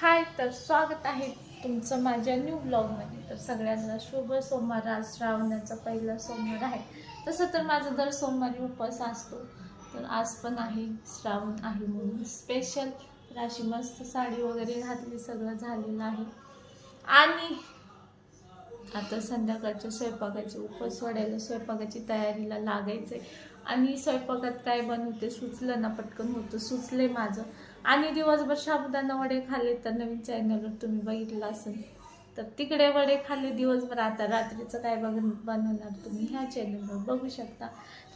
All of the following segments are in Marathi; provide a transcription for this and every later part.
हाय तर स्वागत आहे तुमचं माझ्या न्यू ब्लॉगमध्ये तर सगळ्यांना शुभ सोमवार. आज श्रावणाचा पहिला सोमवार आहे. तसं तर माझा दर सोमवारी उपवास असतो. तर आज पण आहे श्रावण आहे म्हणून स्पेशल राशी मस्त साडी वगैरे घातली सगळं झालेलं आहे. आणि आता संध्याकाळच्या स्वयंपाकाची उपवास वाढायला स्वयंपाकाची तयारीला लागायचं आहे आणि स्वयंपाकात काय बनवते सुचलं ना पटकन होतं. सुचले माझं. आणि दिवसभर साबुदाणा वडे खाल्ले तर नवीन चॅनलवर तुम्ही बघितलं असेल. तर तिकडे वडे खाल्ले दिवसभर. आता रात्रीचं काय बघ बनवणार तुम्ही ह्या चॅनलवर बघू शकता.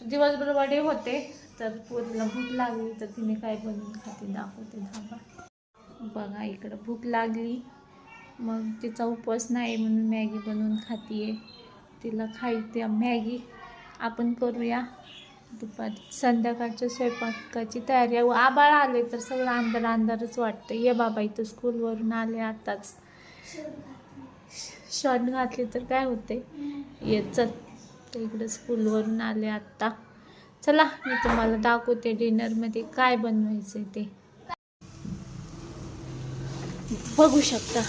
दिवसभर वडे होते तर पोरीला भूक लागली तर तिने काय बनवून खाते दाखवते धाबा बघा इकडं भूक लागली. मग तिचा उपवास नाही म्हणून मॅगी बनवून खाते तिला खायते मॅगी. आपण करूया. दुपारी. संध्याकाळच्या स्वयंपाकाची तयारी. आहे. आबाळ आले तर सगळं अंधार अंधारच वाटतं ये बाबा इथं स्कूलवरून आले आताच. शॉर्ट घातले तर काय होते ये चल. तर इकडं स्कूलवरून आले आत्ता. चला मी तुम्हाला दाखवते डिनरमध्ये काय बनवायचं ते. बघू शकता.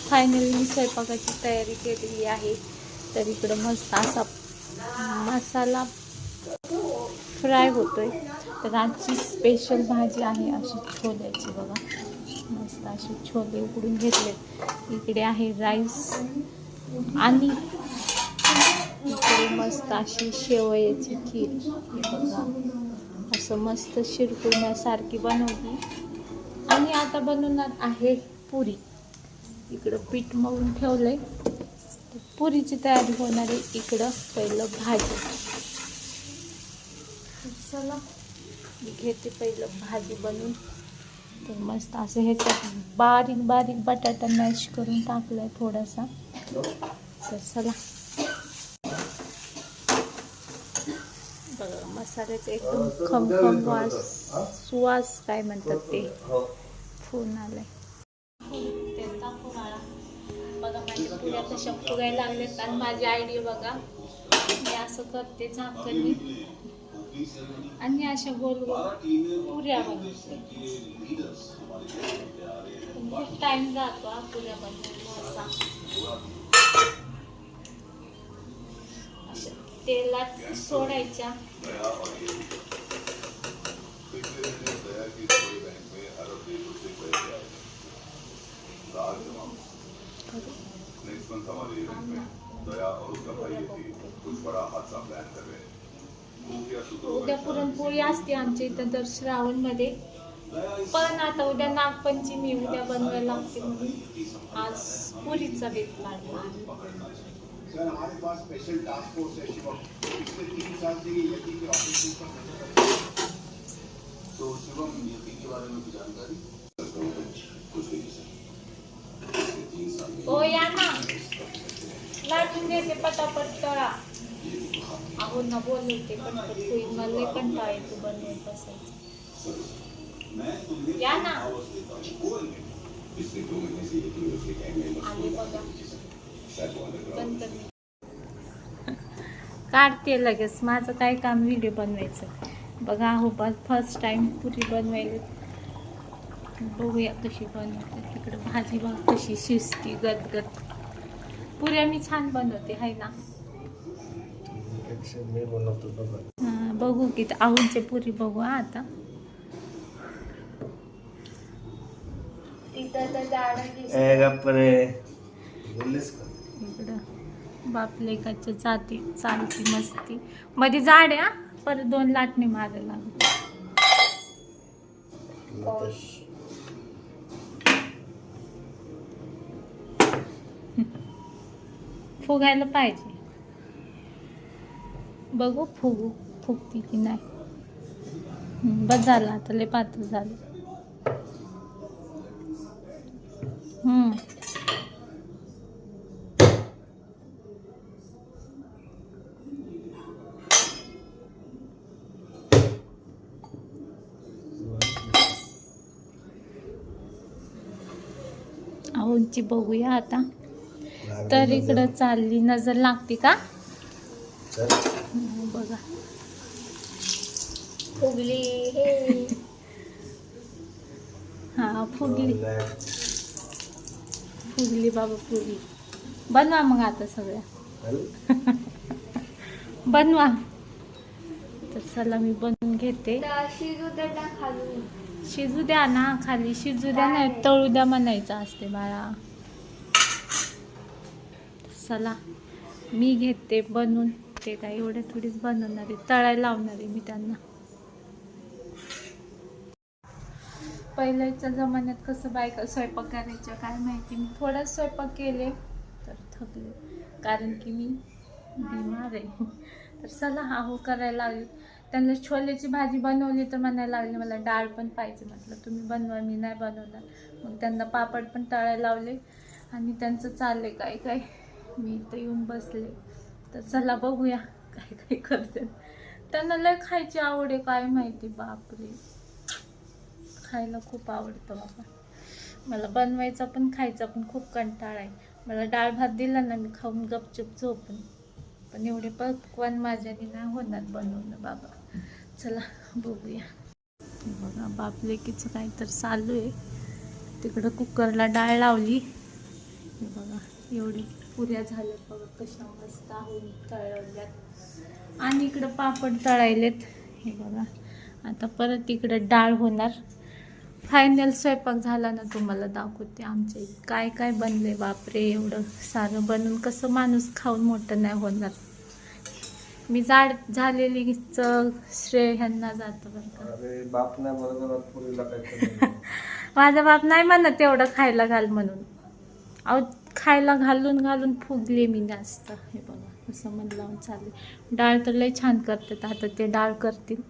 फायनली मी स्वयंपाकाची तयारी केलेली आहे. तर इकडं मस्त असा मसाला फ्राय होतोय. तर आजची स्पेशल भाजी आहे अशी छोल्याची बघा. मस्त असे छोले उकडून घेतले. इकडे आहे राईस आणि इकडे मस्त अशी शेवयाची खीर. हे बघा. असं मस्त शिरकुण्यासारखी बनवली. आणि आता बनवणार आहे पुरी. इकडं पीठ मळून ठेवलं तर पुरीची तयारी होणार आहे इकडं पहिलं भाजी. चला. मी घेते पहिलं भाजी बनवून. तर मस्त असं ह्याच्यात बारीक बारीक बटाटा मॅश करून टाकलाय थोडासा. तर चला. बघा मसाल्याचं एकदम खमखम वास सुवास काय म्हणतात ते. फोन आलाय. ते टाकू मला. बघा माझ्या पुऱ्या कशा फुगायला लागल्यात आणि माझी आयडिया बघा. मी असं करते झाकणी आणि अशा गोल गोल पुऱ्या बनवते खूप टाइम जातो हा पुऱ्या बनवायला असा अशा तेलात सोडायच्या. पुरणपोळी असते आमच्या इथं दर श्रावणमध्ये. पण आता उद्या नागपंचमी उद्या बनवायला लागते म्हणून. आज पुरीचा बेत काढला. हो ओ या ना. लाटून देते पटापट तळा. पुन्हा बोलले होते पटपट होईल मला लय कंटाळा येतो बनवत बसायचं. या ना. आले बघा. काढते लगेच. माझं काय काम व्हिडिओ बनवायचं? बघा हो बस फर्स्ट टाइम पुरी बनवायला. बघूया कशी बनवते. तिकडं भाजी बघ कशी शिजती गदगद. पुऱ्या मी छान बनवते आहे ना. मी बघा. हा, बघू की आहूनचे पुरी बघू हा आता. तिथं तर झाडं ए दिसतात. गप्प रे बोललीस का? इकडं. बापलेकाच्या चाती चालती मस्ती. मध्ये झाड आहे हा. परत दोन लाटणे मारायला. फुगायला पाहिजे. बघू फुगू फुगती की नाही. बस झालं आता लय पातळ झालं. आहूनची बघूया आता. तर. इकडं चालली नजर लागते का चल. हो, बघा फुगली हे. हा फुगली. फुगली बाबा फुगली. बनवा मग आता सगळ्या. बनवा. तर चला मी बनवून घेते. शिजू दे ना खाली शिजू द्या ना खाली शिजू द्या नाही तळू द्या म्हणायचं असते बाळा. चला मी घेते बनवून. ते काय एवढे थोडीच बनवणार आहे तळायला लावणार आहे मी त्यांना. पहिल्याच्या जमान्यात कसं बायका स्वयंपाक करायच्या काय माहिती. मी थोडाच स्वयंपाक केले तर थकले. कारण की मी बिमार आहे. तर चला हा हो करायला लागले. त्यांना छोल्याची भाजी बनवली तर म्हणायला लागली मला डाळ पण पाहिजे. म्हटलं तुम्ही बनवा मी नाही बनवणार. मग त्यांना पापड पण तळायला लावले आणि त्यांचं चाललंय काय काय. मी इथं येऊन बसले. तर चला बघूया काय काय करते त्यांना लय खायची आवड आहे काय माहिती. बापरे. खायला खूप आवडतं बाबा मला बनवायचा पण खायचा पण खूप कंटाळा आहे. मला डाळ भात दिला ना मी खाऊन गपचूप झोपून. पण एवढे पकवान माझ्याने नाही होणार बनवणं बाबा. चला बघूया. हे बघा बापलेकीचं काही तर चालू आहे. तिकडं कुकरला डाळ लावली. हे बघा एवढी पुऱ्या झाल्यात बघा कशा मस्त होऊन तळवल्यात आणि इकडं पापड तळायलेत. हे बघा आता परत इकडं डाळ होणार. फायनल स्वयंपाक झाला ना तुम्हाला दाखवते आमच्या काय काय बनले बापरे एवढं सारं बनवून कसं माणूस खाऊन मोठं नाही होणार. मी जाड झालेली श्रेय ह्यांना जातं बरं का. माझा बाप नाही म्हणत तेवढं खायला घाल म्हणून. अहो खायला घालून घालून फुगले मी जास्त. हे बघा असं मन लावून चालले. डाळ तर लय छान करतात. आता ते डाळ करतील.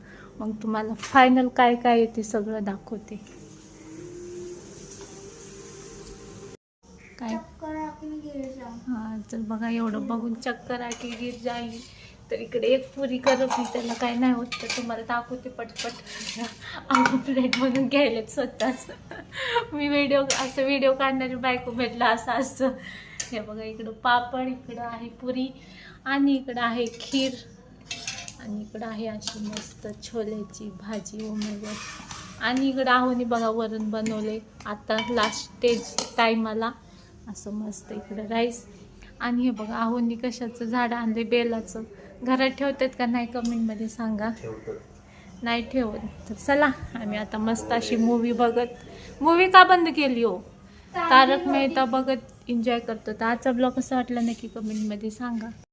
मग तुम्हाला फायनल काय काय येते सगळं दाखवते. काय? हा तर बघा एवढं बघून चक्कर आठी गिर जाईल. तर इकडे एक पुरी करत मी त्याला काय नाही होत तर तुम्हाला दाखवते पटपट. आम्ही प्लेट म्हणून घ्यायलेत स्वतःच. मी व्हिडिओ असं व्हिडिओ काढणारी बायको भेटला असं असतं हे बघा इकडं पापड इकडं आहे पुरी आणि इकडं आहे खीर आणि इकडं आहे अशी मस्त छोलेची भाजी ओमेगर आणि इकडं आहोनी बघा वरण बनवले आता लास्ट स्टेज टायमाला असं मस्त इकडं राईस. आणि हे बघा आहोनी कशाचं झाड आणले बेलाचं. घरात ठेवतात का? नाही कमेंटमध्ये सांगा. नाही ठेवत. तर चला आम्ही आता मस्त अशी मूवी बघत. मूवी का बंद केली हो? तारक मेहता बघत एन्जॉय करतो. तर आजचा ब्लॉग कसा वाटला नक्की कमेंटमध्ये सांगा.